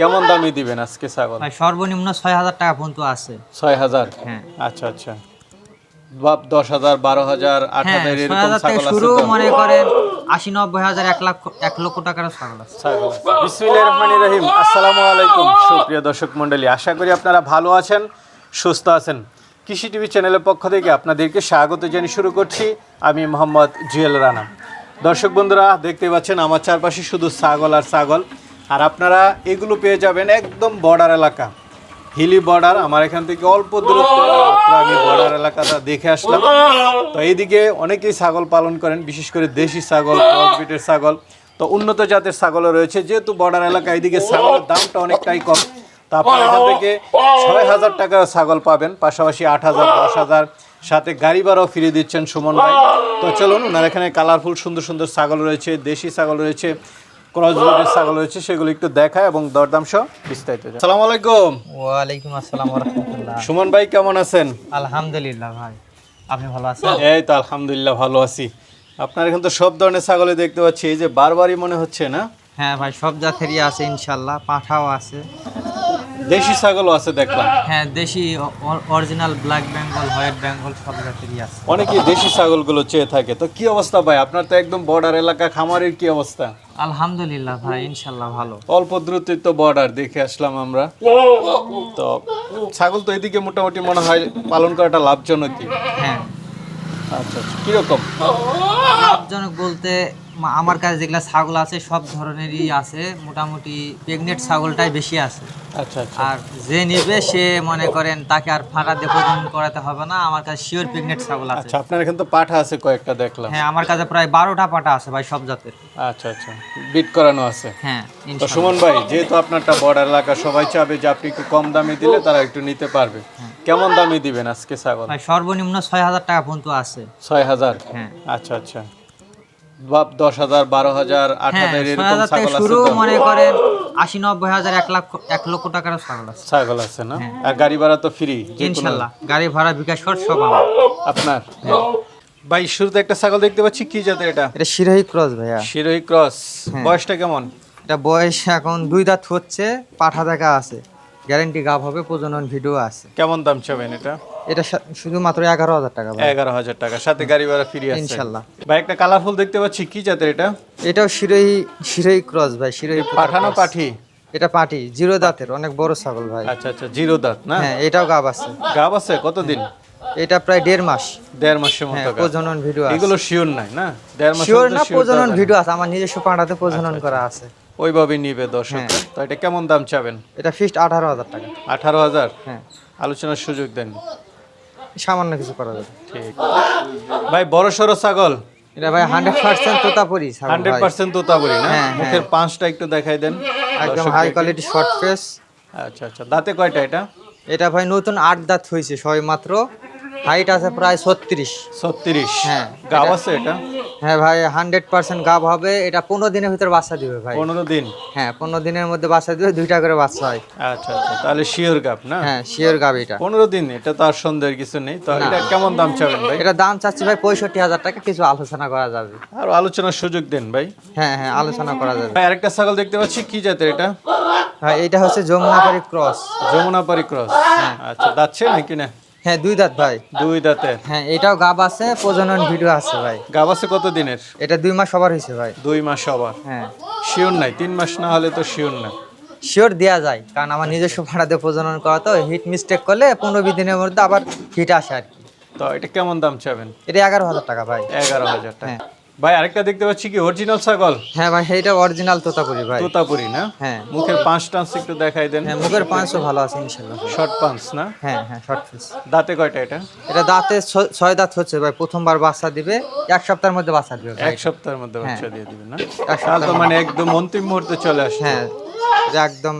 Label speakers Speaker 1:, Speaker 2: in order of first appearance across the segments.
Speaker 1: কেমন দামে দিবেন আজকে ছাগল?
Speaker 2: ভাই সর্বনিম্ন ছয় হাজার টাকা পর্যন্ত আছে।
Speaker 1: ছয় হাজার?
Speaker 2: হ্যাঁ।
Speaker 1: আচ্ছা আচ্ছা। বাপ দশ হাজার বারো হাজার আট
Speaker 2: হ্যাঁ
Speaker 1: হাজার এরকম ছাগল আছে
Speaker 2: শুরু মনে করেন আশি নব্বই হাজার এক লাখ এক লক্ষ টাকার ছাগল আছে।
Speaker 1: ছাগল আছে। বিসমিল্লাহির রহমানির রহিম। আসসালামু আলাইকুম সুপ্রিয় দর্শক মণ্ডলী। আশা করি আপনারা ভালো আছেন সুস্থ আছেন। কৃষি টিভি চ্যানেলের পক্ষ থেকে আপনাদেরকে স্বাগত জানিয়ে শুরু করছি। আমি মোহাম্মদ জুয়েল রানা। দর্শক বন্ধুরা দেখতে পাচ্ছেন আমার চারপাশে শুধু ছাগল আর ছাগল। আর আপনারা এগুলো পেয়ে যাবেন একদম বর্ডার এলাকা। হিলি বর্ডার আমার এখান থেকে অল্প দূরত্ব আমি বর্ডার এলাকাটা দেখে আসলাম। তো এইদিকে অনেকেই ছাগল পালন করেন, বিশেষ করে দেশি ছাগল ক্রসবিটের ছাগল। তো উন্নত জাতের ছাগলও রয়েছে, যেহেতু বর্ডার এলাকা এইদিকে ছাগলের দামটা অনেকটাই কম। তা আপনার এখান থেকে ছয় হাজার টাকা ছাগল পাবেন, পাশাপাশি আট হাজার, দশ হাজার। সাথে গাড়ি ভাড়াও ফিরিয়ে দিচ্ছেন সুমন ভাই। তো চলুন, ওনার এখানে কালারফুল সুন্দর সুন্দর ছাগল রয়েছে, দেশি ছাগল রয়েছে। ক্রস ব্রিডের ছাগল রয়েছে সেগুলো একটু দেখায় এবং দরদাম সহ বিস্তারিত আসসালামু আলাইকুম।
Speaker 2: ওয়ালাইকুম আসসালাম রাহমাতুল্লাহ।
Speaker 1: সুমন ভাই কেমন আছেন?
Speaker 2: আলহামদুলিল্লাহ ভাই আপনি ভালো আছেন?
Speaker 1: এই তো আলহামদুলিল্লাহ ভালো আছি। আপনার এখন তো সব ধরনের ছাগলে দেখতে পাচ্ছি এই যে বারবারই মনে হচ্ছে না?
Speaker 2: হ্যাঁ ভাই সব জাতেরই আছে ইনশাল্লাহ পাঠাও আছে।
Speaker 1: দেশি ছাগলও আছে দেখলাম।
Speaker 2: হ্যাঁ দেশি original black Bengal white Bengal সব জাতেরই আছে।
Speaker 1: অনেকেই দেশি ছাগলগুলো চেয়ে থাকে। তো কি অবস্থা ভাই? আপনার তো একদম বর্ডার এলাকা খামারের কি অবস্থা?
Speaker 2: আলহামদুলিল্লাহ ভাই ইনশাল্লাহ ভালো।
Speaker 1: অল্প দূরত্বে তো বর্ডার দেখে আসলাম আমরা। তো ছাগল তো এদিকে মোটামুটি মনে হয় পালন করাটা লাভজনকই।
Speaker 2: হ্যাঁ।
Speaker 1: আচ্ছা আচ্ছা কীরকম?
Speaker 2: লাভজনক বলতে আমার কাছে যেগুলা ছাগল আছে সব ধরনেরই আছে। মোটামুটি প্রেগনেন্ট ছাগলটাই বেশি আছে।
Speaker 1: আচ্ছা আচ্ছা।
Speaker 2: আর যে নেবে সে মনে করেন তাকে আর ফাঁকা দিয়ে প্রজনন করাতে হবে না। আমার কাছে শিওর প্রেগনেন্ট ছাগল আছে।
Speaker 1: আচ্ছা আপনার এখানে তো পাঠা আছে কয়েকটা দেখলাম।
Speaker 2: হ্যাঁ আমার কাছে প্রায় বারোটা পাটা আছে ভাই সব জাতের।
Speaker 1: আচ্ছা আচ্ছা। বিট করানো আছে।
Speaker 2: হ্যাঁ
Speaker 1: তো সুমন ভাই যেহেতু আপনারটা বর্ডার এলাকা সবাই চাবে যে আপনি একটু কম দামে দিলে তারা একটু নিতে পারবে। কেমন দামে দিবেন আজকে ছাগল?
Speaker 2: ভাই সর্বনিম্ন ছয় হাজার টাকা পর্যন্ত আছে।
Speaker 1: ছয় হাজার?
Speaker 2: হ্যাঁ।
Speaker 1: আচ্ছা আচ্ছা। দশ হাজার বারো হাজার আট
Speaker 2: হ্যাঁ
Speaker 1: হাজার এরকম ছাগল আছে
Speaker 2: শুরু
Speaker 1: তো?
Speaker 2: মনে করেন আশি নব্বই হাজার এক লাখ এক লক্ষ টাকার ছাগল আছে।
Speaker 1: ছাগল আছে না?
Speaker 2: হ্যাঁ।
Speaker 1: আর গাড়ি ভাড়া তো ফ্রি
Speaker 2: ইনশাল্লাহ গাড়ি ভাড়া বিকাশ সব আমার।
Speaker 1: আপনার? ভাই শুরুতে একটা ছাগল দেখতে পাচ্ছি কি জাতের এটা?
Speaker 2: এটা শিরোহী ক্রস ভাইয়া।
Speaker 1: শিরোহী ক্রস।
Speaker 2: হ্যাঁ।
Speaker 1: বয়সটা কেমন?
Speaker 2: এটা বয়স এখন দুই দাঁত হচ্ছে পাঠা দেখা আছে। গ্যারেন্টি গাভ হবে প্রজনন ভিডিও আছে।
Speaker 1: কেমন দাম চাবেন এটা?
Speaker 2: এটা শুধুমাত্র এগারো হাজার টাকা
Speaker 1: এগারো হাজার টাকা সাথে গাড়ি ভাড়া ফ্রি আছে।
Speaker 2: ইনশাল্লাহ।
Speaker 1: ভাই একটা কালারফুল দেখতে পাচ্ছি কি জাতের এটা?
Speaker 2: এটাও শিরোহী শিরোহী ক্রস ভাই শিরোহী
Speaker 1: পাঠানো পাঠি?
Speaker 2: এটা পাটি জিরো দাঁতের অনেক বড় ছাগল ভাই।
Speaker 1: আচ্ছা আচ্ছা জিরো দাঁত না?
Speaker 2: হ্যাঁ এটাও গাব আছে।
Speaker 1: গাব আছে? কতদিন?
Speaker 2: এটা প্রায় দেড় মাস।
Speaker 1: দেড় মাসের
Speaker 2: হ্যাঁ
Speaker 1: মতো
Speaker 2: প্রজনন ভিডিও আছে।
Speaker 1: এগুলো শিওর নাই না? দেড় মাস
Speaker 2: শিওর না প্রজনন ভিডিও আছে আমার নিজস্ব পাড়াতে প্রজনন করা আছে।
Speaker 1: ওইভাবে নিবে দর্শক।
Speaker 2: হ্যাঁ।
Speaker 1: তো এটা কেমন দাম চাবেন?
Speaker 2: এটা ফিক্সড আঠারো হাজার টাকা।
Speaker 1: আঠারো হাজার?
Speaker 2: হ্যাঁ।
Speaker 1: আলোচনার সুযোগ দেন।
Speaker 2: সামান্য কিছু করা যাবে।
Speaker 1: ঠিক। ভাই বড় সড়ো ছাগল।
Speaker 2: এটা ভাই hundred percent Totapuri
Speaker 1: hundred percent Totapuri না?
Speaker 2: হ্যাঁ,
Speaker 1: মুখের পাঁচটা একটু দেখাই দেন।
Speaker 2: একদম হাই কোয়ালিটি শর্ট ফেস।
Speaker 1: আচ্ছা আচ্ছা। দাঁতে কয়টা এটা?
Speaker 2: এটা ভাই নতুন আট দাঁত হয়েছে সবে মাত্র। হাইট আছে প্রায় ছত্রিশ।
Speaker 1: ছত্রিশ।
Speaker 2: হ্যাঁ, গাও
Speaker 1: আছে এটা?
Speaker 2: হ্যাঁ ভাই হান্ড্রেড পার্সেন্ট গাব হবে। এটা পনেরো দিনের ভিতরে বাচ্চা দিবে ভাই।
Speaker 1: পনেরো দিন?
Speaker 2: হ্যাঁ পনেরো দিনের মধ্যে বাচ্চা দিবে দুইটা করে বাচ্চা হয়।
Speaker 1: আচ্ছা আচ্ছা তাহলে শিওর গাব না?
Speaker 2: হ্যাঁ শিওর গাব এটা।
Speaker 1: পনেরো দিন এটা তো আর সন্দেহের কিছু নেই। তো এটা কেমন দাম চাবেন ভাই?
Speaker 2: এটা দাম চাচ্ছি ভাই পঁয়ষট্টি হাজার টাকা কিছু আলোচনা করা যাবে।
Speaker 1: আর আলোচনার সুযোগ দেন ভাই।
Speaker 2: হ্যাঁ হ্যাঁ আলোচনা করা যাবে।
Speaker 1: ভাই আরেকটা ছাগল দেখতে পাচ্ছি কি জাতের এটা?
Speaker 2: ভাই এটা হচ্ছে যমুনাপাড়ি ক্রস।
Speaker 1: যমুনাপারি ক্রস। আচ্ছা দাচ্ছে নাকি না?
Speaker 2: হ্যাঁ দুই দাঁত ভাই।
Speaker 1: দুই দাঁতের।
Speaker 2: হ্যাঁ এটাও গাব আছে প্রজনন ভিডিও আছে ভাই।
Speaker 1: গাব আছে কত দিনের
Speaker 2: এটা দুই মাস সবার হয়েছে ভাই।
Speaker 1: দুই মাস সবার
Speaker 2: হ্যাঁ।
Speaker 1: শিওর নাই তিন মাস না হলে তো শিওর না।
Speaker 2: শিওর দেওয়া যায় কারণ আমার নিজস্ব ভাড়াতে প্রজনন করা তো হিট মিস্টেক করলে পনেরো বিশ দিনের মধ্যে আবার হিট আসে আর কি।
Speaker 1: তো এটা কেমন দাম চাবেন?
Speaker 2: এটা এগারো হাজার টাকা ভাই।
Speaker 1: এগারো হাজার টাকা।
Speaker 2: হ্যাঁ।
Speaker 1: ভাই আরেকটা দেখতে পাচ্ছি কি? অরিজিনাল ছাগল?
Speaker 2: হ্যাঁ ভাই এটা অরিজিনাল তোতাপুরি ভাই।
Speaker 1: তোতাপুরি না?
Speaker 2: হ্যাঁ।
Speaker 1: মুখের পাঁচ টান্স একটু দেখাই দেন।
Speaker 2: হ্যাঁ মুখের পাঁচশো ভালো আছে ইনশাল্লাহ
Speaker 1: শর্ট পাঁচ না?
Speaker 2: হ্যাঁ হ্যাঁ শর্ট পিস
Speaker 1: দাঁতে কয়টা এটা?
Speaker 2: এটা দাঁতে ছয় দাঁত হচ্ছে ভাই প্রথমবার বাচ্চা দিবে এক সপ্তাহের মধ্যে বাচ্চা দিবে
Speaker 1: এক সপ্তাহের মধ্যে বাচ্চা দিয়ে দিবেন না? তাহলে তো মানে একদম অন্তিম মুহূর্তে চলে আসে
Speaker 2: হ্যাঁ একদম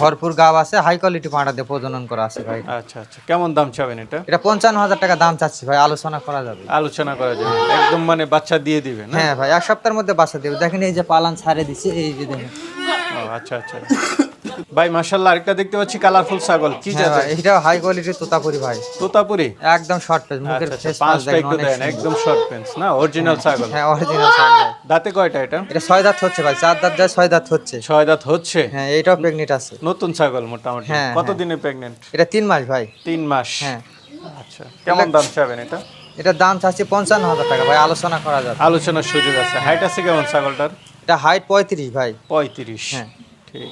Speaker 2: ভরপুর গাব আছে হাই কোয়ালিটি পাঁটা দিয়ে প্রজনন করা আছে ভাই।
Speaker 1: আচ্ছা আচ্ছা। কেমন দাম চাবেন এটা?
Speaker 2: এটা পঞ্চান্ন হাজার টাকা দাম চাচ্ছি ভাই আলোচনা করা যাবে।
Speaker 1: আলোচনা করা যাবে। একদম মানে বাচ্চা দিয়ে দিবে
Speaker 2: হ্যাঁ ভাই এক সপ্তাহের মধ্যে বাচ্চা দেবে। দেখেন এই যে পালান ছাড়ে দিছে এই যে দেখেন।
Speaker 1: ও, আচ্ছা আচ্ছা। ভাই মাশাল্লাহ আরেকটা দেখতে পাচ্ছি কালারফুল ছাগল। কি
Speaker 2: হ্যাঁ
Speaker 1: জাতের?
Speaker 2: ভাই হাই কোয়ালিটির তোতাপুরি ভাই।
Speaker 1: তোতাপুরি?
Speaker 2: একদম শর্ট পেজ মুখের ফেস
Speaker 1: পাঁচটা একটু দেন একদম শর্ট পেন্স না? অরিজিনাল ছাগল।
Speaker 2: হ্যাঁ অরিজিনাল ছাগল।
Speaker 1: দাঁতে কয়টা এটা?
Speaker 2: এটা ছয় দাঁত হচ্ছে ভাই চার দাঁত যায় ছয় দাঁত হচ্ছে।
Speaker 1: ছয় দাঁত হচ্ছে?
Speaker 2: হ্যাঁ এটাও প্রেগনেন্ট আছে।
Speaker 1: নতুন ছাগল মোটামুটি।
Speaker 2: হ্যাঁ,
Speaker 1: কত
Speaker 2: হ্যাঁ।
Speaker 1: দিনে প্রেগনেন্ট
Speaker 2: এটা তিন মাস ভাই।
Speaker 1: তিন মাস।
Speaker 2: হ্যাঁ।
Speaker 1: আচ্ছা কেমন দাম চাবেন এটা?
Speaker 2: এটার দাম চাচ্ছি পঞ্চান্ন হাজার টাকা ভাই আলোচনা করা যাবে।
Speaker 1: আলোচনার সুযোগ আছে। হাইট আছে কেমন ছাগলটার?
Speaker 2: এটা হাইট পঁয়ত্রিশ ভাই।
Speaker 1: পঁয়ত্রিশ।
Speaker 2: হ্যাঁ।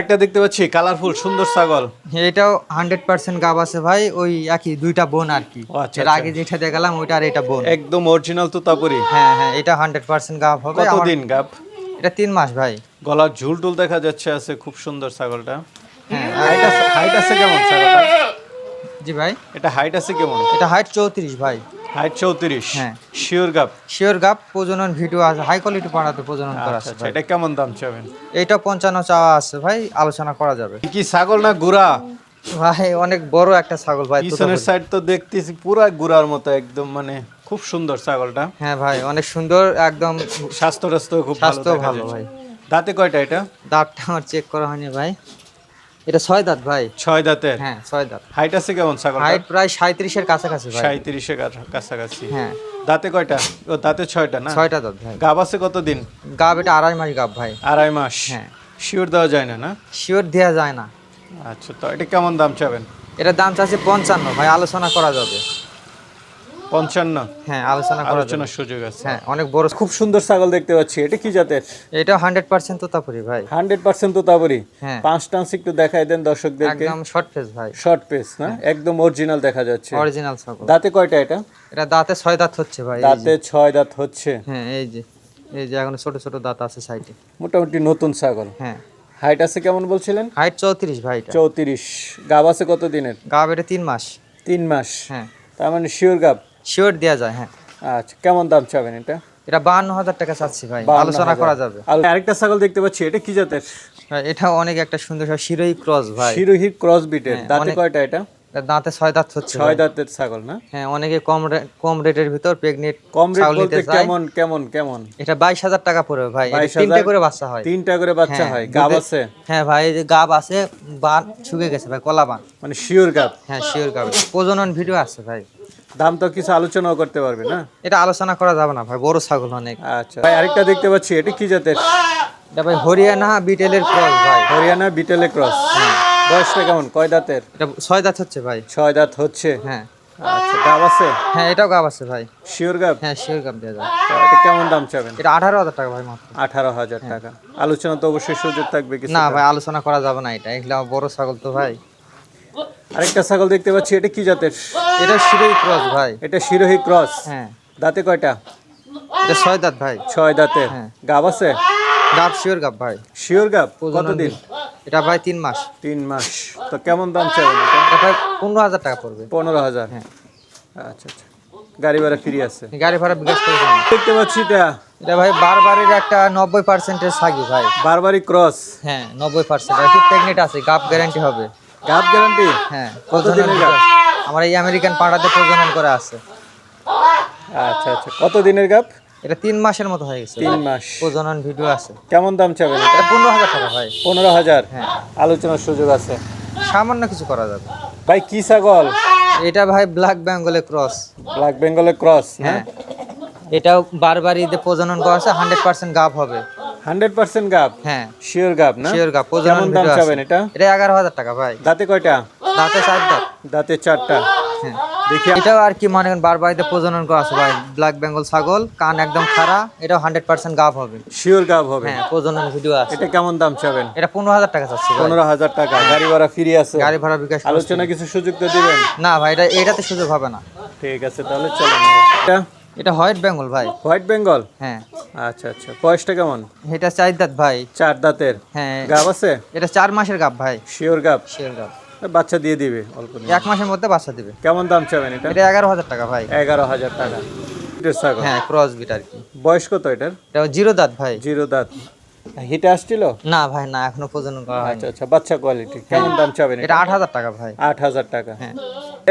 Speaker 1: একটা দেখতে পাচ্ছি কালারফুল সুন্দর ছাগল।
Speaker 2: এটাও হান্ড্রেড পার্সেন্ট গাব আছে ভাই ওই একই দুইটা বোন আর কি।
Speaker 1: আচ্ছা,
Speaker 2: এর
Speaker 1: আচ্ছা।
Speaker 2: আগে যেটা দেখালাম ওইটা আর এটা বোন।
Speaker 1: একদম অরিজিনাল তোতাপুরি।
Speaker 2: হ্যাঁ হ্যাঁ এটা হান্ড্রেড পার্সেন্ট গাব হবে।
Speaker 1: কতদিন গাব?
Speaker 2: এটা তিন মাস ভাই।
Speaker 1: গলার ঝুল টুল দেখা যাচ্ছে আছে খুব সুন্দর ছাগলটা।
Speaker 2: হ্যাঁ
Speaker 1: হাইট হাইট আছে কেমন ছাগলটা?
Speaker 2: জি ভাই।
Speaker 1: এটা হাইট আছে কেমন?
Speaker 2: এটা হাইট চৌত্রিশ ভাই।
Speaker 1: হাইট চৌত্রিশ।
Speaker 2: হ্যাঁ।
Speaker 1: শিওর গাব
Speaker 2: শিওর গাব প্রজনন ভিডিও আছে হাই কোয়ালিটি পাড়াতে প্রজনন করা
Speaker 1: আচ্ছা
Speaker 2: আছে
Speaker 1: আচ্ছা এটা কেমন দাম চাবেন?
Speaker 2: এইটা পঞ্চান্ন চাওয়া আছে ভাই আলোচনা করা যাবে।
Speaker 1: কি ছাগল না গুড়া?
Speaker 2: ভাই অনেক বড় একটা ছাগল ভাই
Speaker 1: পিছনের সাইড তো দেখতেছি পুরা গুড়ার মতো একদম মানে খুব সুন্দর ছাগলটা।
Speaker 2: হ্যাঁ ভাই অনেক সুন্দর একদম
Speaker 1: স্বাস্থ্য টাস্থ্য খুব ভালো
Speaker 2: স্বাস্থ্য ভালো ভাই।
Speaker 1: দাঁতে কয়টা এটা?
Speaker 2: দাঁতটা আমার চেক করা হয়নি ভাই। এটা ছয় দাঁত ভাই।
Speaker 1: ছয় দাঁতের?
Speaker 2: হ্যাঁ ছয় দাঁত।
Speaker 1: হাইট আছে কেমন ছাগল
Speaker 2: হাইট প্রায় সাঁত্রিশের কাছাকাছি
Speaker 1: সাঁত্রিশের কাছাকাছি।
Speaker 2: হ্যাঁ।
Speaker 1: দাঁতে কয়টা? ও দাঁতে ছয়টা না?
Speaker 2: ছয়টা দাঁত ভাই।
Speaker 1: গাব আছে কতদিন?
Speaker 2: গাব এটা আড়াই মাস গাব ভাই।
Speaker 1: আড়াই মাস।
Speaker 2: হ্যাঁ।
Speaker 1: শিওর দেওয়া যায় না না?
Speaker 2: শিওর দেওয়া যায় না।
Speaker 1: আচ্ছা তো এটা কেমন দাম চাবেন?
Speaker 2: এটার দাম চাচ্ছে পঞ্চান্ন ভাই আলোচনা করা যাবে।
Speaker 1: পঞ্চান্ন।
Speaker 2: হ্যাঁ আলোচনা
Speaker 1: আলোচনার সুযোগ আছে।
Speaker 2: হ্যাঁ অনেক বড়
Speaker 1: খুব সুন্দর ছাগল দেখতে পাচ্ছি। এটা কি জাতের?
Speaker 2: এটা হান্ড্রেড পার্সেন্ট তোতাপুরি ভাই।
Speaker 1: হান্ড্রেড পার্সেন্ট তো তাবরি
Speaker 2: হ্যাঁ।
Speaker 1: পাঁচ টান্স একটু দেখাই দেন দর্শকদেরকে।
Speaker 2: একদম শর্ট ফেস ভাই।
Speaker 1: শর্ট পেস না? একদম অরিজিনাল দেখা যাচ্ছে।
Speaker 2: অরিজিনাল ছাগল।
Speaker 1: দাঁতে কয়টা এটা?
Speaker 2: এটা দাঁতে ছয় দাঁত হচ্ছে ভাই
Speaker 1: দাঁতে ছয় দাঁত হচ্ছে।
Speaker 2: হ্যাঁ এই যে। এই যে এখন ছোট ছোট দাঁত আছে সাইডে
Speaker 1: মোটামুটি নতুন ছাগল।
Speaker 2: হ্যাঁ।
Speaker 1: হাইট আছে কেমন বলছিলেন?
Speaker 2: হাইট চৌত্রিশ ভাই
Speaker 1: চৌত্রিশ। গাব আছে কত দিনের?
Speaker 2: গাব এটা তিন মাস।
Speaker 1: তিন মাস।
Speaker 2: হ্যাঁ।
Speaker 1: তার মানে শিওর গাব।
Speaker 2: শিওর দেওয়া যায় হ্যাঁ।
Speaker 1: আচ্ছা কেমন দাম চাবেন এটা?
Speaker 2: এটা বাহান্ন হাজার টাকা চাচ্ছি ভাই আলোচনা করা যাবে।
Speaker 1: আর আরেকটা ছাগল দেখতে পাচ্ছি এটা কি জাতের?
Speaker 2: এটা অনেক একটা সুন্দর শিরোই ক্রস ভাই।
Speaker 1: শিরোহি ক্রস বিটের
Speaker 2: হ্যাঁ,
Speaker 1: দাঁতে কয়টা এটা?
Speaker 2: দাঁতে ছয় দাঁত হচ্ছে
Speaker 1: ছয় দাঁতের ছাগল না?
Speaker 2: হ্যাঁ অনেকে কম কম রেটের ভিতর প্রেগনেন্ট
Speaker 1: কম রেট বলতে কেমন কেমন কেমন?
Speaker 2: এটা বাইশ হাজার টাকা পড়বে ভাই
Speaker 1: 22,000
Speaker 2: তিনটে করে বাচ্চা হয়।
Speaker 1: তিনটা করে বাচ্চা
Speaker 2: হ্যাঁ,
Speaker 1: হয় গাব আছে?
Speaker 2: হ্যাঁ ভাই এই যে গাব আছে বান শুকে গেছে ভাই কলা বান
Speaker 1: মানে শিওর গাব?
Speaker 2: হ্যাঁ শিওর গাব। প্রজনন ভিডিও আছে ভাই।
Speaker 1: দাম তো কিছু আলোচনাও করতে পারবে না?
Speaker 2: এটা আলোচনা করা যাবে না ভাই বড় ছাগল অনেক।
Speaker 1: আচ্ছা। ভাই আরেকটা দেখতে পাচ্ছি এটা কি জাতের?
Speaker 2: এটা ভাই হরিয়ানা বিটেলের ক্রস ভাই।
Speaker 1: হরিয়ানা বিটেলে ক্রস। বয়সটা কেমন? কয় দাঁতের?
Speaker 2: এটা ছয় দাঁত হচ্ছে ভাই।
Speaker 1: ছয় দাঁত হচ্ছে?
Speaker 2: হ্যাঁ।
Speaker 1: আচ্ছা গাব আছে?
Speaker 2: হ্যাঁ এটাও গাব আছে ভাই।
Speaker 1: শিওর গাব?
Speaker 2: হ্যাঁ শিওর গাব দেওয়া যায়।
Speaker 1: এটা কেমন দাম চাবেন?
Speaker 2: এটা আঠারো হাজার টাকা ভাই মাত্র।
Speaker 1: আঠারো হাজার টাকা। আলোচনা তো অবশ্যই সুযোগ থাকবে কিছু
Speaker 2: না ভাই আলোচনা করা যাবে না এটা। এগুলো বড় ছাগল তো ভাই।
Speaker 1: আরেকটা ছাগল দেখতে পাচ্ছি এটা কি জাতের?
Speaker 2: এটা শিরোই ক্রস ভাই।
Speaker 1: এটা শিরোহি ক্রস।
Speaker 2: হ্যাঁ।
Speaker 1: দাঁতে কয়টা?
Speaker 2: এটা ছয় দাঁত ভাই।
Speaker 1: ছয় দাঁতের
Speaker 2: হ্যাঁ।
Speaker 1: গাব আছে?
Speaker 2: গাব শিওর গাব ভাই।
Speaker 1: শিওর গাব? কতদিন?
Speaker 2: এটা ভাই তিন মাস।
Speaker 1: তিন মাস। তো কেমন দাম চাবেন এটা
Speaker 2: ভাই পনেরো হাজার টাকা পড়বে।
Speaker 1: পনেরো হাজার।
Speaker 2: হ্যাঁ।
Speaker 1: আচ্ছা আচ্ছা। গাড়ি ভাড়া ফ্রি আছে।
Speaker 2: গাড়ি ভাড়া বিকাশ করে।
Speaker 1: দেখতে পাচ্ছি এটা।
Speaker 2: এটা ভাই বারবারের একটা নব্বই পার্সেন্টের সাগি ভাই।
Speaker 1: বারবারি ক্রস।
Speaker 2: হ্যাঁ নব্বই পার্সেন্ট প্রেগনেন্ট আছে? গাপ গ্যারান্টি হবে।
Speaker 1: গাব গ্যারান্টি?
Speaker 2: হ্যাঁ
Speaker 1: কতদিনের
Speaker 2: প্রজনন
Speaker 1: গাব?
Speaker 2: আমার এই আমেরিকান পাড়াতে প্রজনন করে আছে।
Speaker 1: আচ্ছা আচ্ছা কত দিনের গাব?
Speaker 2: এটা তিন মাসের মতো হয়ে গেছে।
Speaker 1: তিন মাস।
Speaker 2: প্রজনন ভিডিও আছে।
Speaker 1: কেমন দাম চাবেন এটা?
Speaker 2: পনেরো হাজার টাকা ভাই।
Speaker 1: পনেরো হাজার?
Speaker 2: হ্যাঁ।
Speaker 1: আলোচনার সুযোগ আছে।
Speaker 2: সামান্য কিছু করা যাবে।
Speaker 1: ভাই কি ছাগল?
Speaker 2: এটা ভাই ব্ল্যাক বেঙ্গলে ক্রস।
Speaker 1: ব্ল্যাক বেঙ্গলের ক্রস
Speaker 2: হ্যাঁ? এটাও বারবার ঈদে প্রজনন করা আছে হান্ড্রেড পার্সেন্ট গাপ হবে।
Speaker 1: হান্ড্রেড পার্সেন্ট গাব?
Speaker 2: হ্যাঁ।
Speaker 1: শিওর গাব না?
Speaker 2: শিওর গাপ প্রজনন
Speaker 1: কেমন দাম চাবেন এটা?
Speaker 2: এটা এগারো হাজার টাকা ভাই।
Speaker 1: দাঁতে কয়টা?
Speaker 2: দাঁতে চার দাঁত
Speaker 1: দাঁতে চারটা।
Speaker 2: হ্যাঁ।
Speaker 1: দেখি।
Speaker 2: এটাও আর কি মনে করেন বারবারিতে প্রজনন করা আছে ভাই। ব্ল্যাক বেঙ্গল ছাগল কান একদম খাড়া এটাও হান্ড্রেড পার্সেন্ট গাপ হবে।
Speaker 1: শিওর গাব হবে।
Speaker 2: হ্যাঁ প্রজনন ভিডিও আছে।
Speaker 1: এটা কেমন দাম চাবেন?
Speaker 2: এটা পনেরো হাজার টাকা চাচ্ছি
Speaker 1: পনেরো হাজার টাকা। গাড়ি ভাড়া ফ্রি আছে।
Speaker 2: গাড়ি ভাড়া বিকাশ
Speaker 1: আলোচনা কিছু সুযোগ তো দিবেন?
Speaker 2: না ভাই এটা এটাতে সুযোগ হবে না।
Speaker 1: ঠিক আছে তাহলে চলেন। এটা
Speaker 2: এটা হোয়াইট বেঙ্গল ভাই।
Speaker 1: হোয়াইট বেঙ্গল?
Speaker 2: হ্যাঁ।
Speaker 1: আচ্ছা আচ্ছা। বয়সটা কেমন?
Speaker 2: এটা চার দাঁত ভাই।
Speaker 1: চার দাঁতের?
Speaker 2: হ্যাঁ।
Speaker 1: গাব আছে?
Speaker 2: এটা চার মাসের গাপ ভাই।
Speaker 1: শিওর গাব?
Speaker 2: শিওর গাপ
Speaker 1: বাচ্চা দিয়ে দিবে অল্প।
Speaker 2: এক মাসের মধ্যে বাচ্চা দিবে।
Speaker 1: কেমন দাম চাবেন এটা?
Speaker 2: এটা এগারো হাজার টাকা ভাই।
Speaker 1: এগারো হাজার টাকা।
Speaker 2: হ্যাঁ ক্রস বিট আর কি।
Speaker 1: বয়স কত এটার?
Speaker 2: এটা জিরো দাঁত ভাই।
Speaker 1: জিরো দাঁত। হিটে আসছিল?
Speaker 2: না ভাই না এখনও প্রজনন করা
Speaker 1: আচ্ছা আচ্ছা। বাচ্চা কোয়ালিটি কেমন দাম চাবেন
Speaker 2: এটা? আট হাজার টাকা ভাই।
Speaker 1: আট হাজার টাকা।
Speaker 2: হ্যাঁ।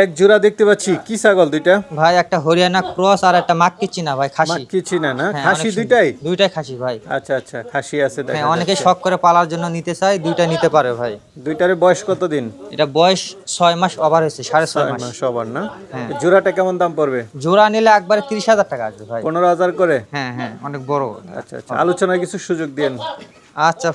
Speaker 1: এক জোড়া দেখতে পাচ্ছি। কি ছাগল দুইটা?
Speaker 2: ভাই একটা হরিয়ানা ক্রস আর একটা মাক্কি চিনা ভাই খাসি।
Speaker 1: কিছু না না?
Speaker 2: হ্যাঁ,
Speaker 1: খাসি দুইটাই?
Speaker 2: দুইটাই খাসি ভাই।
Speaker 1: আচ্ছা আচ্ছা খাসি আছে দেখা
Speaker 2: হ্যাঁ অনেকে। শখ করে পালার জন্য নিতে চায় দুইটা নিতে পারে ভাই।
Speaker 1: দুইটার বয়স কত দিন?
Speaker 2: এটা বয়স ছয় মাস ওভার হয়েছে সাড়ে ছয় মাস।
Speaker 1: সবার না?
Speaker 2: হ্যাঁ।
Speaker 1: জোড়াটা কেমন দাম পড়বে?
Speaker 2: জোড়া নিলে একবারে তিরিশ হাজার টাকা আসবে ভাই।
Speaker 1: পনেরো হাজার করে?
Speaker 2: হ্যাঁ হ্যাঁ অনেক বড়।
Speaker 1: আচ্ছা আচ্ছা আলোচনায় কিছু সুযোগ দিন
Speaker 2: আচ্ছা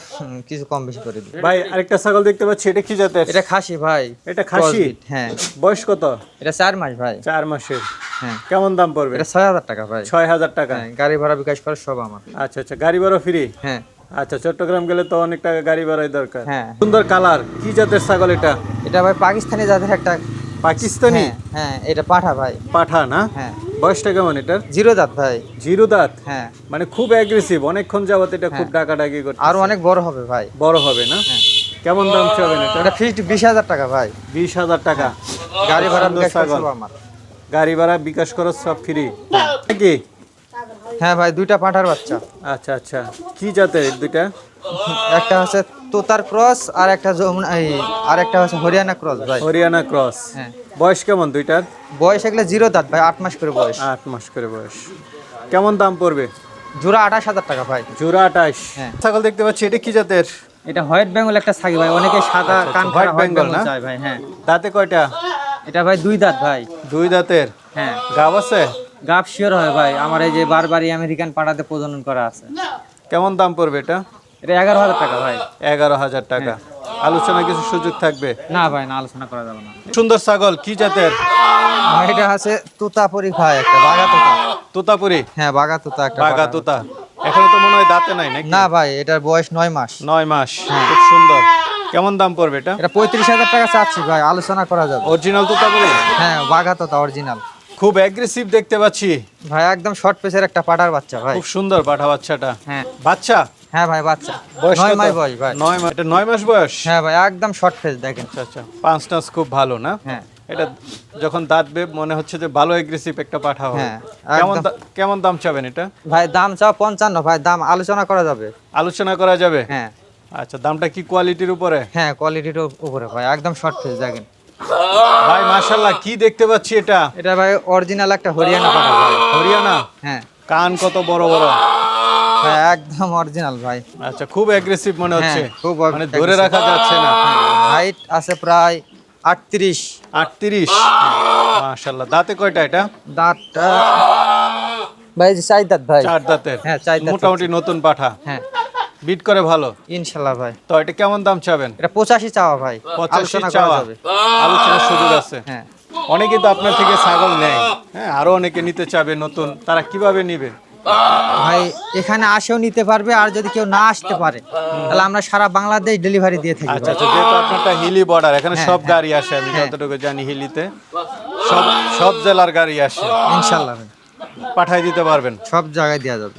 Speaker 2: কিছু কম বেশি করে দিই।
Speaker 1: ভাই আরেকটা ছাগল দেখতে পাচ্ছি এটা কি জাতের?
Speaker 2: এটা খাসি ভাই।
Speaker 1: এটা খাসি?
Speaker 2: হ্যাঁ।
Speaker 1: বয়স কত?
Speaker 2: এটা চার মাস ভাই।
Speaker 1: চার মাসের।
Speaker 2: হ্যাঁ।
Speaker 1: কেমন দাম পড়বে?
Speaker 2: এটা ছয় হাজার টাকা ভাই।
Speaker 1: ছয় হাজার টাকা?
Speaker 2: হ্যাঁ গাড়ি ভাড়া বিকাশ করে সব আমার।
Speaker 1: আচ্ছা আচ্ছা গাড়ি ভাড়া ফ্রি?
Speaker 2: হ্যাঁ।
Speaker 1: আচ্ছা চট্টগ্রাম গেলে তো অনেক টাকা গাড়ি ভাড়াই দরকার।
Speaker 2: হ্যাঁ।
Speaker 1: সুন্দর কালার কি জাতের ছাগল এটা?
Speaker 2: এটা ভাই পাকিস্তানি যাদের একটা
Speaker 1: পাকিস্তানি?
Speaker 2: হ্যাঁ হ্যাঁ এটা পাঠা ভাই।
Speaker 1: পাঠা না?
Speaker 2: হ্যাঁ।
Speaker 1: বয়সটা কেমন এটার?
Speaker 2: জিরো দাঁত ভাই।
Speaker 1: জিরো দাঁত?
Speaker 2: হ্যাঁ।
Speaker 1: মানে খুব অ্যাগ্রেসিভ অনেকক্ষণ যাবত এটা খুব ডাকাডাকি করতে
Speaker 2: আরও অনেক বড় হবে ভাই।
Speaker 1: বড় হবে না?
Speaker 2: হ্যাঁ।
Speaker 1: কেমন দাম চাবেন এটা?
Speaker 2: এটা ফিক্সড বিশ হাজার টাকা ভাই।
Speaker 1: বিশ হাজার টাকা।
Speaker 2: গাড়ি ভাড়া বিকাশ করে আমার।
Speaker 1: গাড়ি ভাড়া বিকাশ খরচ সব ফ্রি নাকি?
Speaker 2: হ্যাঁ ভাই দুইটা পাঠার বাচ্চা।
Speaker 1: আচ্ছা আচ্ছা। কি জাতের দুইটা?
Speaker 2: একটা হচ্ছে তোতার ক্রস আর একটা আর একটা হচ্ছে হরিয়ানা ক্রস ভাই।
Speaker 1: হরিয়ানা ক্রস।
Speaker 2: হ্যাঁ।
Speaker 1: বয়স কেমন দুইটার
Speaker 2: বয়স এগুলো জিরো দাঁত ভাই আট মাস করে বয়স।
Speaker 1: আট মাস করে বয়স। কেমন দাম পড়বে?
Speaker 2: জোড়া আঠাশ হাজার টাকা ভাই।
Speaker 1: জোড়া আঠাশ।
Speaker 2: হ্যাঁ।
Speaker 1: ছাগল দেখতে পাচ্ছি এটা কি জাতের?
Speaker 2: এটা হোয়াইট বেঙ্গল একটা ছাগি ভাই অনেকে সাদা
Speaker 1: আচ্ছা,
Speaker 2: কান হোয়াইট বেঙ্গল
Speaker 1: না?
Speaker 2: চায় ভাই হ্যাঁ।
Speaker 1: দাঁতে কয়টা?
Speaker 2: এটা ভাই দুই দাঁত ভাই।
Speaker 1: দুই দাঁতের?
Speaker 2: হ্যাঁ।
Speaker 1: গাব আছে?
Speaker 2: গাপ শিওর হয় ভাই আমার এই যে বারবারই আমেরিকান পাড়াতে প্রজনন করা আছে।
Speaker 1: কেমন দাম পড়বে এটা?
Speaker 2: এটা এগারো হাজার টাকা ভাই।
Speaker 1: এগারো হাজার টাকা। আলোচনা কিছু সুযোগ থাকবে?
Speaker 2: না ভাই না আলোচনা করা যাবে না।
Speaker 1: সুন্দর ছাগল কি জাতের?
Speaker 2: ভাই, এটা আছে তোতাপুরি ভাই একটা বাগা তোতা।
Speaker 1: তোতাপুরি?
Speaker 2: হ্যাঁ বাগা তোতা একটা
Speaker 1: বাগা
Speaker 2: পাঠা।
Speaker 1: তোতা। এখনও তো মনে হয় দাঁতে নাই নাকি?
Speaker 2: না ভাই এটার বয়স নয় মাস।
Speaker 1: নয় মাস খুব সুন্দর। কেমন দাম পড়বে এটা?
Speaker 2: এটা পঁয়ত্রিশ হাজার টাকা চাচ্ছি ভাই আলোচনা করা যাবে।
Speaker 1: অরিজিনাল তোতাপুরি?
Speaker 2: হ্যাঁ বাগা তোতা অরিজিনাল
Speaker 1: খুব অ্যাগ্রেসিভ দেখতে পাচ্ছি।
Speaker 2: ভাই একদম শর্ট পেসের একটা পাটার বাচ্চা ভাই।
Speaker 1: খুব সুন্দর পাঠা বাচ্চাটা।
Speaker 2: হ্যাঁ।
Speaker 1: বাচ্চা?
Speaker 2: হ্যাঁ ভাই বাচ্চা।
Speaker 1: বয়স
Speaker 2: নয় মাস বয়স ভাই।
Speaker 1: নয় মাস এটা নয় মাস বয়স?
Speaker 2: হ্যাঁ ভাই একদম শর্ট ফেস দেখেন।
Speaker 1: আচ্ছা আচ্ছা। পাঁচ টাস খুব ভালো না?
Speaker 2: হ্যাঁ।
Speaker 1: এটা যখন দাঁতবে মনে হচ্ছে যে ভালো এগ্রেসিভ একটা পাঠা হবে।
Speaker 2: হ্যাঁ,
Speaker 1: কেমন কেমন দাম চাবেন এটা?
Speaker 2: ভাই দাম চাও পঞ্চান্ন ভাই দাম আলোচনা করা যাবে।
Speaker 1: আলোচনা করা যাবে?
Speaker 2: হ্যাঁ।
Speaker 1: আচ্ছা দামটা কি কোয়ালিটির উপরে?
Speaker 2: হ্যাঁ কোয়ালিটির উপরে ভাই একদম শর্ট ফেস দেখেন।
Speaker 1: ভাই মাশাল্লাহ কি দেখতে পাচ্ছি এটা?
Speaker 2: এটা ভাই অরিজিনাল একটা হরিয়ানা ভাই।
Speaker 1: হরিয়ানা?
Speaker 2: হ্যাঁ।
Speaker 1: কান কত বড় বড়?
Speaker 2: একদম অরিজিনাল ভাই।
Speaker 1: আচ্ছা খুব অ্যাগ্রেসিভ মনে হচ্ছে।
Speaker 2: হ্যাঁ, খুব
Speaker 1: মানে ধরে রাখা যাচ্ছে না।
Speaker 2: হাইট আছে প্রায় আটত্রিশ।
Speaker 1: আটত্রিশ? মাশাল্লাহ দাঁতে কয়টা এটা?
Speaker 2: দাঁতটা ভাই চাই দাঁত ভাই।
Speaker 1: চার দাঁতের।
Speaker 2: হ্যাঁ, চার দাঁত
Speaker 1: মোটামুটি নতুন পাঠা।
Speaker 2: হ্যাঁ।
Speaker 1: বিট করে ভালো?
Speaker 2: ইনশাল্লাহ ভাই।
Speaker 1: তো এটা কেমন দাম চাবেন?
Speaker 2: এটা পঁচাশি চাওয়া ভাই।
Speaker 1: পঁচাশি চাওয়া। আলোচনার সুযোগ আছে।
Speaker 2: হ্যাঁ।
Speaker 1: অনেকে তো আপনার থেকে ছাগল নেয়। হ্যাঁ আরও অনেকে নিতে চাবে নতুন। তারা কীভাবে নিবে?
Speaker 2: ভাই এখানে আসেও নিতে পারবে আর যদি কেউ না আসতে পারে তাহলে আমরা সারা বাংলাদেশ ডেলিভারি দিয়ে থাকি
Speaker 1: আচ্ছা আচ্ছা যেহেতু আপনারটা হিলি বর্ডার এখানে
Speaker 2: হ্যাঁ,
Speaker 1: সব
Speaker 2: হ্যাঁ।
Speaker 1: গাড়ি আসে আমি যতটুকু জানি হিলিতে। সব সব জেলার গাড়ি আসে।
Speaker 2: ইনশাল্লাহ
Speaker 1: পাঠাই দিতে পারবেন।
Speaker 2: সব জায়গায় দেওয়া যাবে।